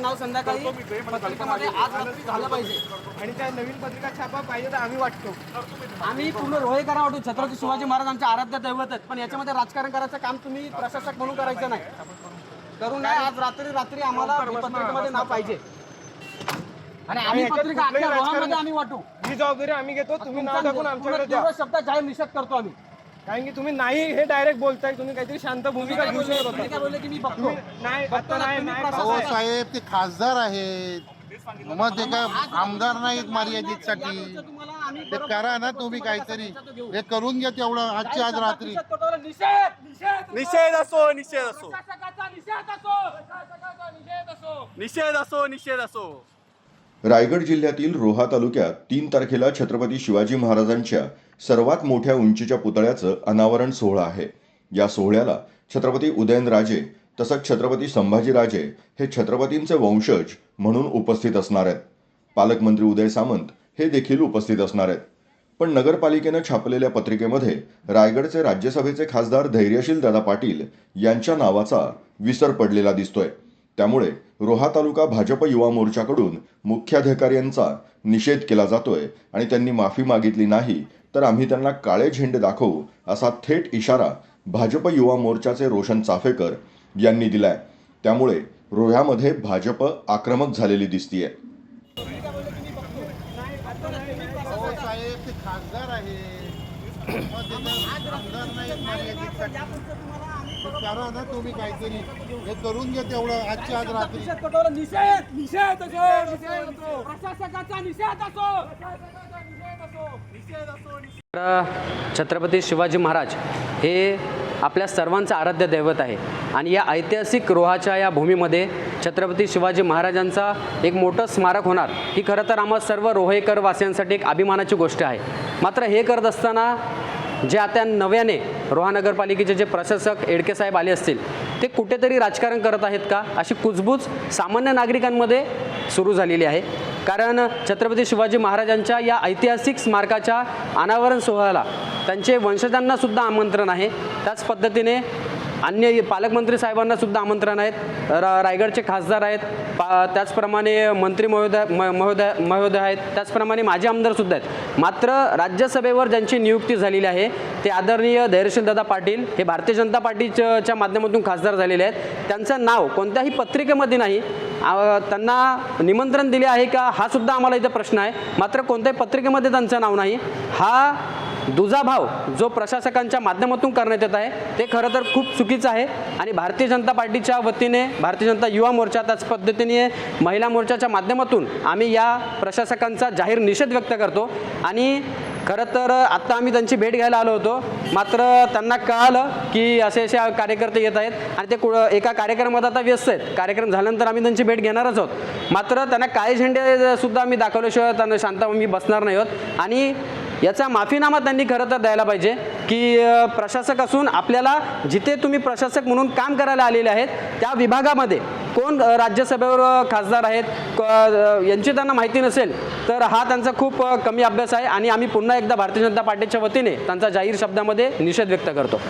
नाव संध्याकाळी पत्रिकेमध्ये आज रात्री झालं पाहिजे. आणि त्या नवीन पत्रिका छापा पाहिजे तर आम्ही वाटतो. आम्ही पूर्ण रोहेकरा वाटू. छत्रपती शिवाजी महाराज आमचे आराध्य दैवत आहेत. पण याच्यामध्ये राजकारण करायचं काम तुम्ही प्रशासक म्हणून करायचं नाही. करू नये. आज रात्री रात्री आम्हाला पत्रिकेमध्ये नाव पाहिजे. आणि आम्ही पत्रिका आम्ही वाटू. ही जबाबदारी आम्ही घेतो. तुम्ही नाव टाकून आमच्याकडे शब्दात जाहीर निषेध करतो आम्ही. कारण की तुम्ही नाही हे डायरेक्ट बोलताय तुम्ही काहीतरी शांत भूमिका घेऊ शकत होता नाही आता नाही नाही हो. साहेब ते खासदार आहेत. मग ते काय आमदार नाहीत मर्यादितसाठी. ते करा ना तुम्ही काहीतरी. हे करून घ्या तेवढं. आजची आज रात्री. निषेध असो निषेध असो निषेध असो निषेध असो रायगड जिल्ह्यातील रोहा तालुक्यात तीन तारखेला छत्रपती शिवाजी महाराजांच्या सर्वात मोठ्या उंचीच्या पुतळ्याचं अनावरण सोहळा आहे. या सोहळ्याला छत्रपती उदयनराजे तसंच छत्रपती संभाजीराजे हे छत्रपतींचे वंशज म्हणून उपस्थित असणार आहेत. पालकमंत्री उदय सामंत हे देखील उपस्थित असणार आहेत. पण नगरपालिकेनं छापलेल्या पत्रिकेमध्ये रायगडचे राज्यसभेचे खासदार धैर्यशील दादा पाटील यांच्या नावाचा विसर पडलेला दिसतोय. त्यामुळे रोहा तालुका भाजप युवा मोर्चाकडून मुख्याधिकाऱ्यांचा निषेध केला जातोय आणि त्यांनी माफी मागितली नाही तर आम्ही त्यांना काळे झेंडे दाखवू असा थेट इशारा भाजप युवा मोर्चाचे रोशन चाफेकर यांनी दिलाय. त्यामुळे रोह्यामध्ये भाजप आक्रमक झालेली दिसतीये. खासदार आहे करा ना तुम्ही काहीतरी हे करून घ्या तेवढं. आजची आज रात्री. निषेध निषेध निषेध असो निषेध असो. प्रशासकाचा निषेध असो. छत्रपती शिवाजी महाराज हे आपल्या सर्वांचं आराध्य दैवत आहे. आणि या ऐतिहासिक रोहाच्या या भूमीमध्ये छत्रपती शिवाजी महाराजांचा एक मोठं स्मारक होणार ही खरं तर आम्हा सर्व रोहेकर वासियांसाठी एक अभिमानाची गोष्ट आहे. मात्र हे करत असताना जे आता नव्याने रोहा नगरपालिकेचे जे प्रशासक एडकेसाहेब आले असतील ते कुठेतरी राजकारण करत आहेत का? अशी कुजबूज सामान्य नागरिकांमध्ये सुरू झालेली आहे. कारण छत्रपती शिवाजी महाराजांच्या या ऐतिहासिक स्मारकाच्या अनावरण सोहळ्याला त्यांचे वंशजांनासुद्धा आमंत्रण आहे. त्याच पद्धतीने अन्य पालकमंत्री साहेबांना सुद्धा आमंत्रण आहेत. रा रायगडचे खासदार आहेत. पा त्याचप्रमाणे मंत्री महोदय म- महोदय महोदय आहेत. त्याचप्रमाणे माजी आमदारसुद्धा आहेत. मात्र राज्यसभेवर ज्यांची नियुक्ती झालेली आहे ते आदरणीय धैर्यशीलदादा पाटील हे भारतीय जनता पार्टीच्या माध्यमातून खासदार झालेले आहेत. त्यांचं नाव कोणत्याही पत्रिकेमध्ये नाही. त्यांना निमंत्रण दिले आहे का हा सुद्धा आम्हाला इथं प्रश्न आहे. मात्र कोणत्याही पत्रिकेमध्ये त्यांचं नाव नाही. हा दुजाभाव जो प्रशासकांच्या माध्यमातून करण्यात येत आहे ते खरं तर खूप चुकीचं आहे. आणि भारतीय जनता पार्टीच्या वतीने भारतीय जनता युवा मोर्चा त्याच पद्धतीने महिला मोर्चाच्या माध्यमातून आम्ही या प्रशासकांचा जाहीर निषेध व्यक्त करतो. आणि खरं तर आत्ता आम्ही त्यांची भेट घ्यायला आलो होतो. मात्र त्यांना कळालं की असे असे कार्यकर्ते येत आहेत आणि ते कुळ एका कार्यक्रमात आता व्यस्त आहेत. कार्यक्रम झाल्यानंतर आम्ही त्यांची भेट घेणारच आहोत. मात्र त्यांना काळे झेंडे सुद्धा आम्ही दाखवल्याशिवाय त्यांना शांत मी बसणार नाही आहोत आणि याचा माफीनामा त्यांनी खरं तर द्यायला पाहिजे की प्रशासक असून आपल्याला जिथे तुम्ही प्रशासक म्हणून काम करायला आलेले आहेत त्या विभागामध्ये कोण राज्यसभेवर खासदार आहेत यांची त्यांना माहिती नसेल तर हा त्यांचा खूप कमी अभ्यास आहे आणि आम्ही पुन्हा एकदा भारतीय जनता पार्टीच्या वतीने त्यांचा जाहीर शब्दामध्ये निषेध व्यक्त करतो.